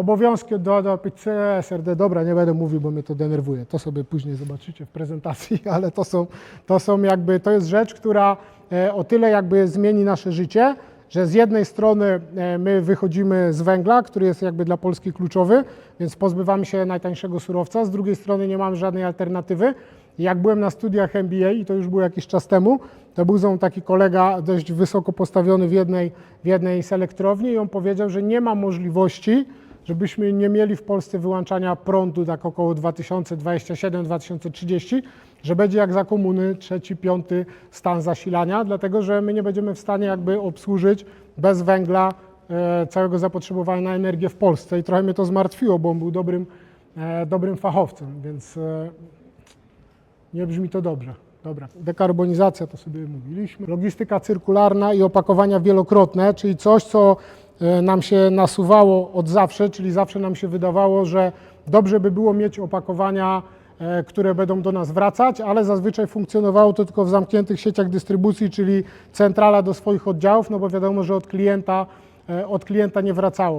obowiązki do, PCE, SRD, dobra, nie będę mówił, bo mnie to denerwuje. To sobie później zobaczycie w prezentacji, ale to są, to są jakby, to jest rzecz, która e, o tyle jakby zmieni nasze życie, że z jednej strony e, my wychodzimy z węgla, który jest jakby dla Polski kluczowy, więc pozbywamy się najtańszego surowca, z drugiej strony nie mamy żadnej alternatywy. Jak byłem na studiach MBA i to już było jakiś czas temu, to był ze taki kolega dość wysoko postawiony w jednej, w jednej z elektrowni i on powiedział, że nie ma możliwości, żebyśmy nie mieli w Polsce wyłączania prądu tak około 2027-2030, że będzie jak za komuny trzeci, piąty stan zasilania, dlatego że my nie będziemy w stanie jakby obsłużyć bez węgla e, całego zapotrzebowania na energię w Polsce i trochę mnie to zmartwiło, bo on był dobrym, e, dobrym fachowcem, więc e, nie brzmi to dobrze. Dobra, dekarbonizacja to sobie mówiliśmy. Logistyka cyrkularna i opakowania wielokrotne, czyli coś, co nam się nasuwało od zawsze, czyli zawsze nam się wydawało, że dobrze by było mieć opakowania, e, które będą do nas wracać, ale zazwyczaj funkcjonowało to tylko w zamkniętych sieciach dystrybucji, czyli centrala do swoich oddziałów, no bo wiadomo, że od klienta, e, od klienta nie wracało.